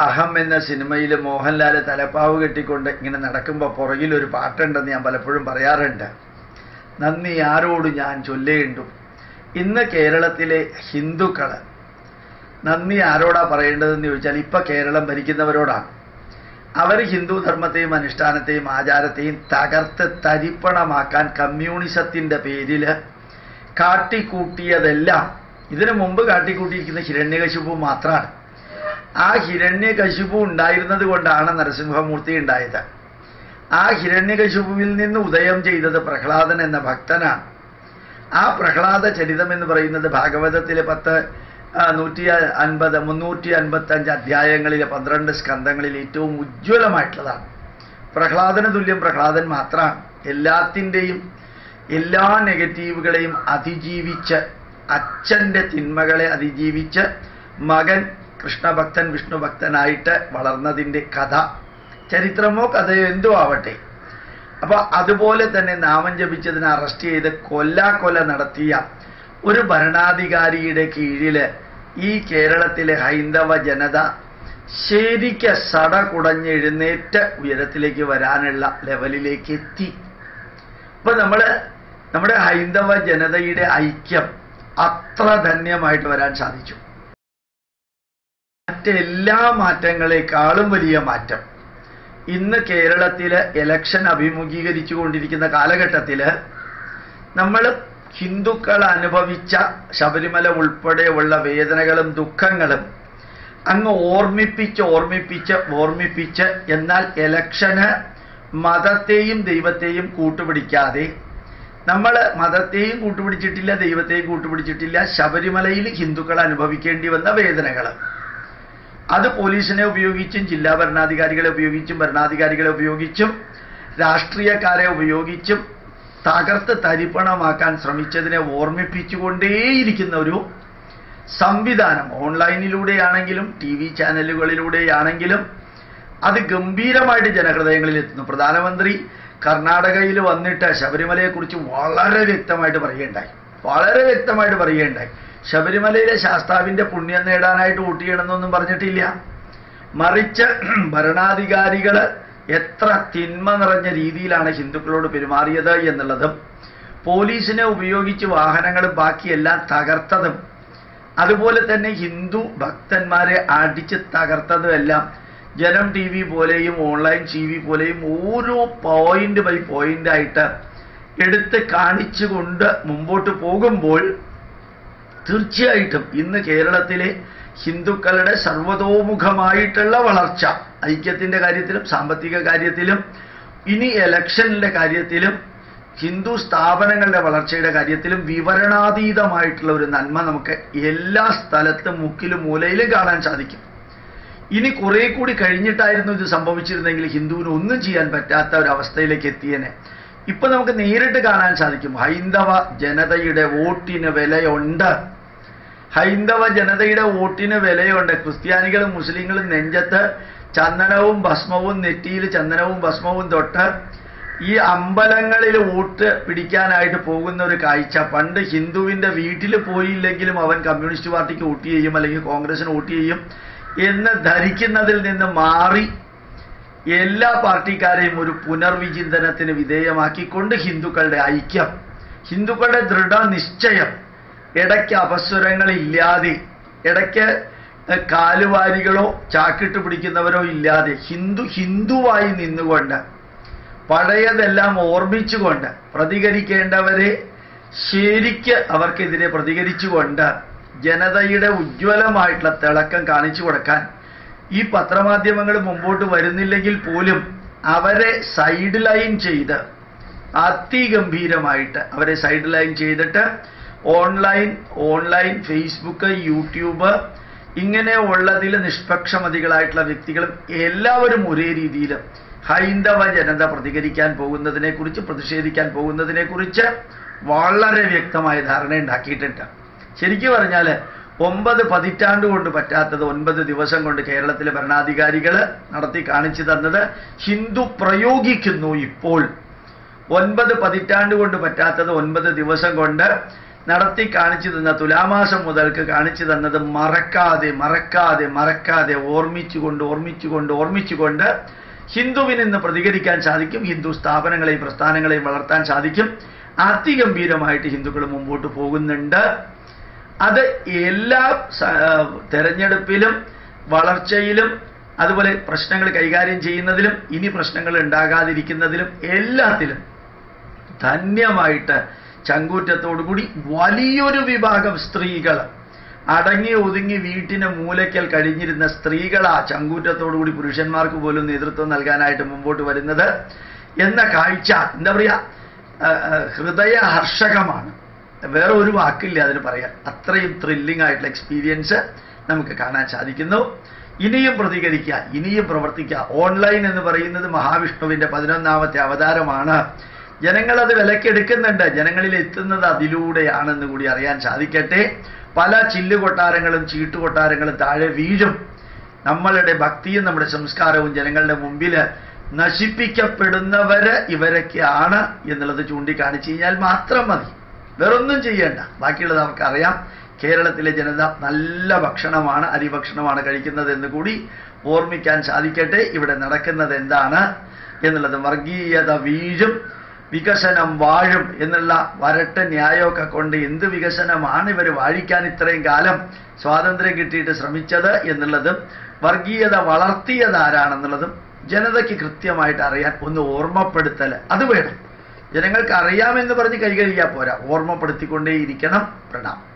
അഹം എന്ന സിനിമയിൽ മോഹൻലാൽ തലപ്പാവ് കെട്ടിക്കൊണ്ട് ഇങ്ങനെ നടക്കുമ്പോൾ പുറകിലൊരു പാട്ടുണ്ടെന്ന് ഞാൻ പലപ്പോഴും പറയാറുണ്ട്. നന്ദി ആരോട് ഞാൻ ചൊല്ലേണ്ടു? ഇന്ന് കേരളത്തിലെ ഹിന്ദുക്കൾ നന്ദി ആരോടാ പറയേണ്ടതെന്ന് ചോദിച്ചാൽ ഇപ്പൊ കേരളം ഭരിക്കുന്നവരോടാണ് അവർ ഹിന്ദു ധർമ്മത്തെയും അനുഷ്ഠാനത്തെയും ആചാരത്തെയും തകർത്ത് തരിപ്പണമാക്കാൻ കമ്മ്യൂണിസത്തിന്റെ പേരിൽ കാട്ടിക്കൂട്ടിയതെല്ലാം. ഇതിനു മുമ്പ് കാട്ടിക്കൂട്ടിയിരിക്കുന്ന ഹിരണ്യകശിപ്പും മാത്രമാണ് ആ ഹിരണ്യകശിപു ഉണ്ടായിരുന്നത് കൊണ്ടാണ് നരസിംഹമൂർത്തി ഉണ്ടായത്. ആ ഹിരണ്യകശിപുവിൽ നിന്ന് ഉദയം ചെയ്തത് പ്രഹ്ലാദൻ എന്ന ഭക്തനാണ്. ആ പ്രഹ്ലാദ ചരിതം എന്ന് പറയുന്നത് ഭാഗവതത്തിലെ പത്ത് നൂറ്റി അൻപത് മുന്നൂറ്റി അൻപത്തി അഞ്ച് അധ്യായങ്ങളിലെ പന്ത്രണ്ട് സ്കന്ധങ്ങളിൽ ഏറ്റവും ഉജ്ജ്വലമായിട്ടുള്ളതാണ്. പ്രഹ്ലാദന് തുല്യം പ്രഹ്ലാദൻ മാത്രമാണ്. എല്ലാത്തിന്റെയും എല്ലാ നെഗറ്റീവുകളെയും അതിജീവിച്ച് അച്ഛന്റെ തിന്മകളെ അതിജീവിച്ച് മകൻ കൃഷ്ണഭക്തൻ വിഷ്ണുഭക്തനായിട്ട് വളർന്നതിന്റെ കഥ ചരിത്രമോ കഥയോ എന്തോ ആവട്ടെ. അപ്പോൾ അതുപോലെ തന്നെ നാമം ജപിച്ചതിനെ അറസ്റ്റ് ചെയ്ത് കൊല്ലാക്കൊല നടത്തിയ ഒരു ഭരണാധികാരിയുടെ കീഴിൽ ഈ കേരളത്തിലെ ഹൈന്ദവ ജനത ശരിക്ക് സട കുടഞ്ഞെഴുന്നേറ്റ് ഉയരത്തിലേക്ക് വരാനുള്ള ലെവലിലേക്ക് എത്തി. ഇപ്പൊ നമ്മൾ നമ്മുടെ ഹൈന്ദവ ജനതയുടെ ഐക്യം അത്ര ധന്യമായിട്ട് വരാൻ സാധിച്ചു. മറ്റെല്ലാ മാറ്റങ്ങളെക്കാളും വലിയ മാറ്റം. ഇന്ന് കേരളത്തിൽ ഇലക്ഷൻ അഭിമുഖീകരിച്ചു കൊണ്ടിരിക്കുന്ന കാലഘട്ടത്തിൽ നമ്മൾ ഹിന്ദുക്കൾ അനുഭവിച്ച ശബരിമല ഉൾപ്പെടെയുള്ള വേദനകളും ദുഃഖങ്ങളും അങ്ങ് ഓർമ്മിപ്പിച്ച് ഓർമ്മിപ്പിച്ച് ഓർമ്മിപ്പിച്ച് എന്നാൽ ഇലക്ഷന് മതത്തെയും ദൈവത്തെയും കൂട്ടുപിടിക്കാതെ നമ്മൾ മതത്തെയും കൂട്ടുപിടിച്ചിട്ടില്ല ദൈവത്തെയും കൂട്ടുപിടിച്ചിട്ടില്ല ശബരിമലയിൽ ഹിന്ദുക്കൾ അനുഭവിക്കേണ്ടി വന്ന വേദനകൾ അത് പോലീസിനെ ഉപയോഗിച്ചും ജില്ലാ ഭരണാധികാരികളെ ഉപയോഗിച്ചും ഭരണാധികാരികളെ ഉപയോഗിച്ചും രാഷ്ട്രീയക്കാരെ ഉപയോഗിച്ചും തകർത്ത് തരിപ്പണമാക്കാൻ ശ്രമിച്ചതിനെ ഓർമ്മിപ്പിച്ചുകൊണ്ടേയിരിക്കുന്ന ഒരു സംവിധാനം ഓൺലൈനിലൂടെയാണെങ്കിലും ടി വി ചാനലുകളിലൂടെയാണെങ്കിലും അത് ഗംഭീരമായിട്ട് ജനഹൃദയങ്ങളിൽ എത്തുന്നു. പ്രധാനമന്ത്രി കർണാടകയിൽ വന്നിട്ട് ശബരിമലയെക്കുറിച്ച് വളരെ വ്യക്തമായിട്ട് പറയുകയുണ്ടായി. വളരെ വ്യക്തമായിട്ട് പറയുകയുണ്ടായി. ശബരിമലയിലെ ശാസ്താവിന്റെ പുണ്യം നേടാനായിട്ട് വോട്ട് പറഞ്ഞിട്ടില്ല. മറിച്ച് ഭരണാധികാരികൾ എത്ര തിന്മ നിറഞ്ഞ രീതിയിലാണ് ഹിന്ദുക്കളോട് പെരുമാറിയത് എന്നുള്ളതും പോലീസിനെ ഉപയോഗിച്ച് വാഹനങ്ങൾ ബാക്കിയെല്ലാം തകർത്തതും അതുപോലെ തന്നെ ഹിന്ദു ഭക്തന്മാരെ അടിച്ച് തകർത്തതും എല്ലാം ജനം ടി വി പോലെയും ഓൺലൈൻ ടി വി പോലെയും ഓരോ പോയിന്റ് ബൈ പോയിന്റ് ആയിട്ട് എടുത്ത് കാണിച്ചുകൊണ്ട് മുമ്പോട്ട് പോകുമ്പോൾ തീർച്ചയായിട്ടും ഇന്ന് കേരളത്തിലെ ഹിന്ദുക്കളുടെ സർവതോമുഖമായിട്ടുള്ള വളർച്ച ഐക്യത്തിന്റെ കാര്യത്തിലും സാമ്പത്തിക കാര്യത്തിലും ഇനി എലക്ഷനിലെ കാര്യത്തിലും ഹിന്ദു സ്ഥാപനങ്ങളുടെ വളർച്ചയുടെ കാര്യത്തിലും വിവരണാതീതമായിട്ടുള്ള ഒരു നന്മ നമുക്ക് എല്ലാ സ്ഥലത്തും മുക്കിലും മൂലയിലും കാണാൻ സാധിക്കും. ഇനി കുറെ കൂടി കഴിഞ്ഞിട്ടായിരുന്നു ഇത് സംഭവിച്ചിരുന്നെങ്കിൽ ഹിന്ദുവിന് ഒന്നും ചെയ്യാൻ പറ്റാത്ത ഒരു അവസ്ഥയിലേക്ക് എത്തിയനെ. ഇപ്പൊ നമുക്ക് നേരിട്ട് കാണാൻ സാധിക്കും. ഹൈന്ദവ ജനതയുടെ വോട്ടിന് വിലയുണ്ട്. ഹൈന്ദവ ജനതയുടെ വോട്ടിന് വിലയുണ്ട്. ക്രിസ്ത്യാനികളും മുസ്ലിങ്ങളും നെഞ്ചത്ത് ചന്ദനവും ഭസ്മവും നെറ്റിയിൽ ചന്ദനവും ഭസ്മവും തൊട്ട് ഈ അമ്പലങ്ങളിൽ വോട്ട് പിടിക്കാനായിട്ട് പോകുന്ന ഒരു കാഴ്ച. പണ്ട് ഹിന്ദുവിന്റെ വീട്ടിൽ പോയില്ലെങ്കിലും അവൻ കമ്മ്യൂണിസ്റ്റ് പാർട്ടിക്ക് വോട്ട് ചെയ്യും അല്ലെങ്കിൽ കോൺഗ്രസിന് വോട്ട് ചെയ്യും എന്ന് ധരിക്കുന്നതിൽ നിന്ന് മാറി എല്ലാ പാർട്ടിക്കാരെയും ഒരു പുനർവിചിന്തനത്തിന് വിധേയമാക്കിക്കൊണ്ട് ഹിന്ദുക്കളുടെ ഐക്യം ഹിന്ദുക്കളുടെ ദൃഢനിശ്ചയം ഇടയ്ക്ക് അപസ്വരങ്ങളില്ലാതെ ഇടയ്ക്ക് കാലുവാരികളോ ചാക്കിട്ട് പിടിക്കുന്നവരോ ഇല്ലാതെ ഹിന്ദു ഹിന്ദുവായി നിന്നുകൊണ്ട് പഴയതെല്ലാം ഓർമ്മിച്ചുകൊണ്ട് പ്രതികരിക്കേണ്ടവരെ ശരിക്ക് അവർക്കെതിരെ പ്രതികരിച്ചുകൊണ്ട് ജനതയുടെ ഉജ്ജ്വലമായിട്ടുള്ള തിളക്കം കാണിച്ചു കൊടുക്കാൻ ഈ പത്രമാധ്യമങ്ങൾ മുമ്പോട്ട് വരുന്നില്ലെങ്കിൽ പോലും അവരെ സൈഡ് ലൈൻ ചെയ്ത് അതിഗംഭീരമായിട്ട് അവരെ സൈഡ് ലൈൻ ചെയ്തിട്ട് ഓൺലൈൻ ഓൺലൈൻ ഫേസ്ബുക്ക് യൂട്യൂബ് ഇങ്ങനെ ഉള്ളതിൽ നിഷ്പക്ഷമതികളായിട്ടുള്ള വ്യക്തികളും എല്ലാവരും ഒരേ രീതിയിൽ ഹൈന്ദവ ജനത പ്രതികരിക്കാൻ പോകുന്നതിനെ കുറിച്ച് പ്രതിഷേധിക്കാൻ പോകുന്നതിനെ കുറിച്ച് വളരെ വ്യക്തമായ ധാരണ ഉണ്ടാക്കിയിട്ടുണ്ട്. ശരിക്കും പറഞ്ഞാൽ ഒമ്പത് പതിറ്റാണ്ട് കൊണ്ട് പറ്റാത്തത് ഒൻപത് ദിവസം കൊണ്ട് കേരളത്തിലെ ഭരണാധികാരികൾ നടത്തി കാണിച്ചു തന്നത് ഹിന്ദു പ്രയോഗിക്കുന്നു ഇപ്പോൾ. ഒൻപത് പതിറ്റാണ്ട് കൊണ്ട് പറ്റാത്തത് ഒൻപത് ദിവസം കൊണ്ട് നടത്തി കാണിച്ചു തന്ന തുലാമാസം മുതൽക്ക് കാണിച്ചു തന്നത് മറക്കാതെ മറക്കാതെ മറക്കാതെ ഓർമ്മിച്ചുകൊണ്ട് ഓർമ്മിച്ചുകൊണ്ട് ഓർമ്മിച്ചുകൊണ്ട് ഹിന്ദുവിന് ഇന്ന് പ്രതികരിക്കാൻ സാധിക്കും. ഹിന്ദു സ്ഥാപനങ്ങളെയും പ്രസ്ഥാനങ്ങളെയും വളർത്താൻ സാധിക്കും. അതിഗംഭീരമായിട്ട് ഹിന്ദുക്കൾ മുമ്പോട്ട് പോകുന്നുണ്ട്. അത് എല്ലാ തെരഞ്ഞെടുപ്പിലും വളർച്ചയിലും അതുപോലെ പ്രശ്നങ്ങൾ കൈകാര്യം ചെയ്യുന്നതിലും ഇനി പ്രശ്നങ്ങൾ ഉണ്ടാകാതിരിക്കുന്നതിലും എല്ലാത്തിലും ധന്യമായിട്ട് ചങ്കൂറ്റത്തോടുകൂടി വലിയൊരു വിഭാഗം സ്ത്രീകൾ അടങ്ങി ഒതുങ്ങി വീട്ടിന് മൂലയ്ക്കൽ കഴിഞ്ഞിരുന്ന സ്ത്രീകളാ ചങ്കൂറ്റത്തോടുകൂടി പുരുഷന്മാർക്ക് പോലും നേതൃത്വം നൽകാനായിട്ട് മുമ്പോട്ട് വരുന്നത് എന്ന കാഴ്ച എന്താ പറയുക ഹൃദയഹർഷകമാണ്. വേറെ ഒരു വാക്കില്ല അതിന് പറയാൻ. അത്രയും ത്രില്ലിംഗ് ആയിട്ടുള്ള എക്സ്പീരിയൻസ് നമുക്ക് കാണാൻ സാധിക്കുന്നു. ഇനിയും പ്രതികരിക്കുക ഇനിയും പ്രവർത്തിക്കുക. ഓൺലൈൻ എന്ന് പറയുന്നത് മഹാവിഷ്ണുവിന്റെ പതിനൊന്നാമത്തെ അവതാരമാണ്. ജനങ്ങളത് വിലക്കെടുക്കുന്നുണ്ട്. ജനങ്ങളിൽ എത്തുന്നത് അതിലൂടെയാണെന്ന് കൂടി അറിയാൻ സാധിക്കട്ടെ. പല ചില്ലു കൊട്ടാരങ്ങളും ചീട്ടു കൊട്ടാരങ്ങളും താഴെ വീഴും. നമ്മളുടെ ഭക്തിയും നമ്മുടെ സംസ്കാരവും ജനങ്ങളുടെ മുമ്പിൽ നശിപ്പിക്കപ്പെടുന്നവര് ഇവരൊക്കെയാണ് എന്നുള്ളത് ചൂണ്ടിക്കാണിച്ചു കഴിഞ്ഞാൽ മാത്രം മതി. വേറൊന്നും ചെയ്യേണ്ട. ബാക്കിയുള്ളത് നമുക്കറിയാം. കേരളത്തിലെ ജനത നല്ല ഭക്ഷണമാണ് അരിഭക്ഷണമാണ് കഴിക്കുന്നത് എന്ന് കൂടി ഓർമ്മിക്കാൻ സാധിക്കട്ടെ. ഇവിടെ നടക്കുന്നത് എന്താണ്? എന്നുള്ളത് വർഗീയത വീഴും. വികസനം വാഴും എന്നുള്ള വരട്ട ന്യായമൊക്കെ കൊണ്ട് എന്ത് വികസനമാണ് ഇവർ വാഴിക്കാൻ ഇത്രയും കാലം സ്വാതന്ത്ര്യം കിട്ടിയിട്ട് ശ്രമിച്ചത് എന്നുള്ളതും വർഗീയത വളർത്തിയത് ആരാണെന്നുള്ളതും ജനതയ്ക്ക് കൃത്യമായിട്ട് അറിയാൻ ഒന്ന് ഓർമ്മപ്പെടുത്തൽ അത് വേണം. ജനങ്ങൾക്ക് അറിയാമെന്ന് പറഞ്ഞ് കൈകഴിയാൽ പോരാ. ഓർമ്മപ്പെടുത്തിക്കൊണ്ടേയിരിക്കണം പ്രണാം